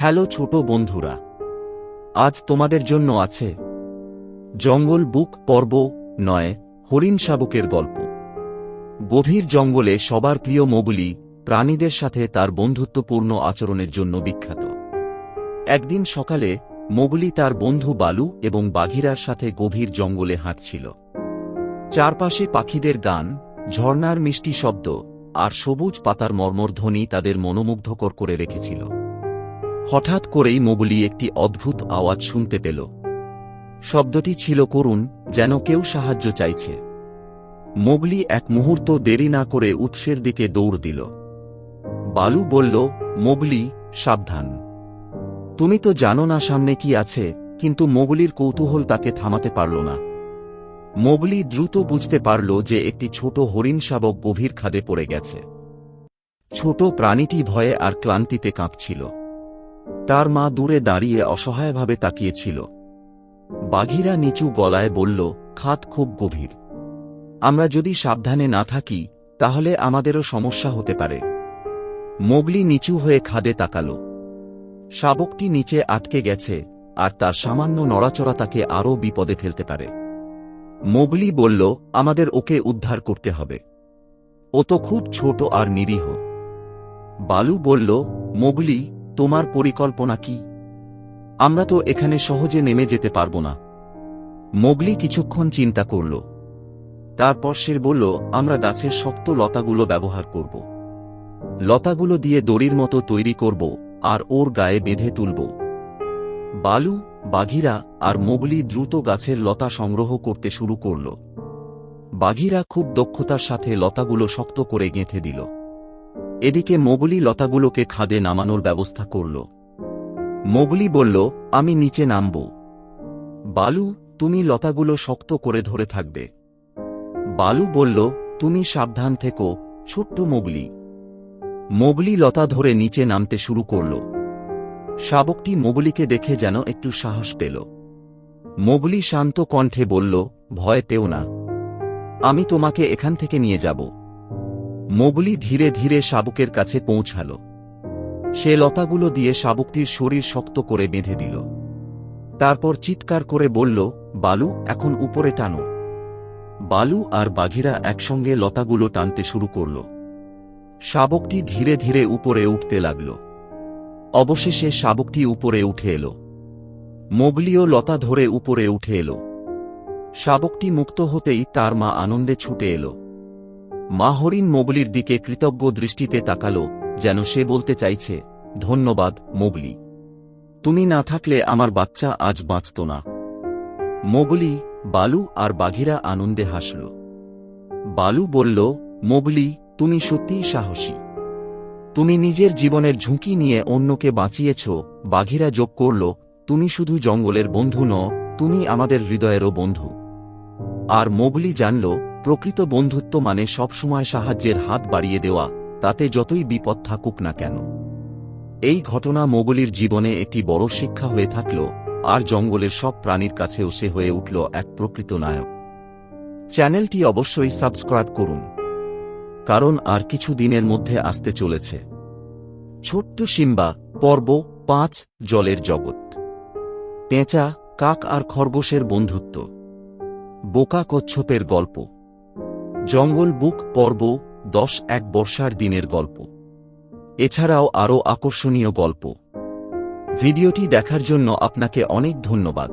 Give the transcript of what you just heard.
Hello ছোট বন্ধুরা। আজ তোমাদের জন্য আছে জঙ্গল বুক পর্ব নয়, হরিণ শাবকের গল্প। গভীর জঙ্গলে সবার প্রিয় মোগুলি প্রাণীদের সাথে তার বন্ধুত্বপূর্ণ আচরণের জন্য বিখ্যাত। একদিন সকালে মোগলি তার বন্ধু বালু এবং বাঘিরার সাথে গভীর জঙ্গলে হাঁটছিল। চারপাশে পাখিদের গান, ঝর্ণার মিষ্টি শব্দ আর সবুজ পাতার মর্মরধ্বনি তাদের মনোমুগ্ধকর করে রেখেছিল। হঠাৎ করেই মোগলি একটি অদ্ভুত আওয়াজ শুনতে পেল। শব্দটি ছিল, করুণ, যেন কেউ সাহায্য চাইছে। মোগলি এক মুহূর্ত দেরি না করে উৎসের দিকে দৌড় দিল। বালু বলল মোগলি সাবধান। তুমি তো জানো না সামনে কি আছে, কিন্তু মোগলির কৌতূহল তাকে থামাতে পারল না। মোগলি দ্রুত বুঝতে পারল যে একটি ছোট হরিণ শাবক গভীর খাদে পড়ে গেছে। ছোট প্রাণীটি ভয়ে আর ক্লান্তিতে কাঁপছিল। তার মা দূরে দাঁড়িয়ে অসহায়ভাবে তাকিয়েছিল। বাঘিরা নিচু গলায় বলল, খাত খুব গভীর। আমরা যদি সাবধানে না থাকি, তাহলে আমাদেরও সমস্যা হতে পারে। মোগলি নিচু হয়ে খাদে তাকাল। শাবকটি নিচে আটকে গেছে, আর তার সামান্য নড়াচড়া তাকে আরও বিপদে ফেলতে পারে। মোগলি বলল, আমাদের ওকে উদ্ধার করতে হবে। ও তো খুব ছোট আর নিরীহ। বালু বলল, মোগলি তোমার পরিকল্পনা কি? আমরা তো এখানে সহজে নেমে যেতে পারব না। মোগলি কিছুক্ষণ চিন্তা করল। তারপর সে বলল, আমরা গাছের শক্ত লতাগুলো ব্যবহার করব। লতাগুলো দিয়ে দড়ির মতো তৈরি করব আর ওর গায়ে বেঁধে তুলব। বালু, বাঘিরা আর মোগলি দ্রুত গাছের লতা সংগ্রহ করতে শুরু করল। বাঘিরা খুব দক্ষতার সাথে লতাগুলো শক্ত করে গেঁথে দিল। এদিকে মোগলি লতাগুলোকে খাদে নামানোর ব্যবস্থা করল। মোগলি বলল, আমি নিচে নামব। বালু, তুমি লতাগুলো শক্ত করে ধরে থাকবে। বালু বলল, তুমি সাবধান থেকো, ছোট্ট মোগলি। মোগলি লতা ধরে নিচে নামতে শুরু করল। শাবকটি মোগলিকে দেখে যেন একটু সাহস পেল। মোগলি শান্ত কণ্ঠে বলল, ভয় পেও না। আমি তোমাকে এখান থেকে নিয়ে যাব। মোগলি ধীরে ধীরে শাবকের কাছে পৌঁছাল। সে লতাগুলো দিয়ে শাবকটির শরীর শক্ত করে বেঁধে দিল। তারপর চিৎকার করে বলল, বালু, এখন উপরে টানো। বালু আর বাঘিরা একসঙ্গে লতাগুলো টানতে শুরু করল। শাবকটি ধীরে ধীরে উপরে উঠতে লাগল। অবশেষে শাবকটি উপরে উঠে এল। মোগলিও লতা ধরে উপরে উঠে এল। শাবকটি মুক্ত হতেই তার মা আনন্দে ছুটে এল। মা হরিণ মোগলির দিকে কৃতজ্ঞ দৃষ্টিতে তাকাল, যেন সে বলতে চাইছে, ধন্যবাদ, মোগলি। তুমি না থাকলে আমার বাচ্চা আজ বাঁচত না। মোগলি, বালু আর বাঘিরা আনন্দে হাসল। বালু বলল, মোগলি, তুমি সত্যিই সাহসী। তুমি নিজের জীবনের ঝুঁকি নিয়ে অন্যকে বাঁচিয়েছ, বাঘিরা যোগ করল, তুমি শুধু জঙ্গলের বন্ধু ন তুমি আমাদের হৃদয়েরও বন্ধু। আর মোগলি জানল প্রকৃত বন্ধুত্ব মানে সবসময় সাহায্যের হাত বাড়িয়ে দেওয়া, তাতে যতই বিপদ থাকুক না কেন। এই ঘটনা মোগলির জীবনে একটি বড় শিক্ষা হয়ে থাকল, আর জঙ্গলের সব প্রাণীর কাছেও সে হয়ে উঠল এক প্রকৃত নায়ক। চ্যানেলটি অবশ্যই সাবস্ক্রাইব করুন। কারণ আর কিছু দিনের মধ্যে আসতে চলেছে। ছোট্ট সিম্বা, পর্ব পাঁচ, জলের জগৎ। পেঁচা, কাক আর খরগোশের বন্ধুত্ব। বোকা কচ্ছপের গল্প। জঙ্গল বুক পর্ব, দশ এক বর্ষার দিনের গল্প। এছাড়াও আরও আকর্ষণীয় গল্প। ভিডিওটি দেখার জন্য আপনাকে অনেক ধন্যবাদ।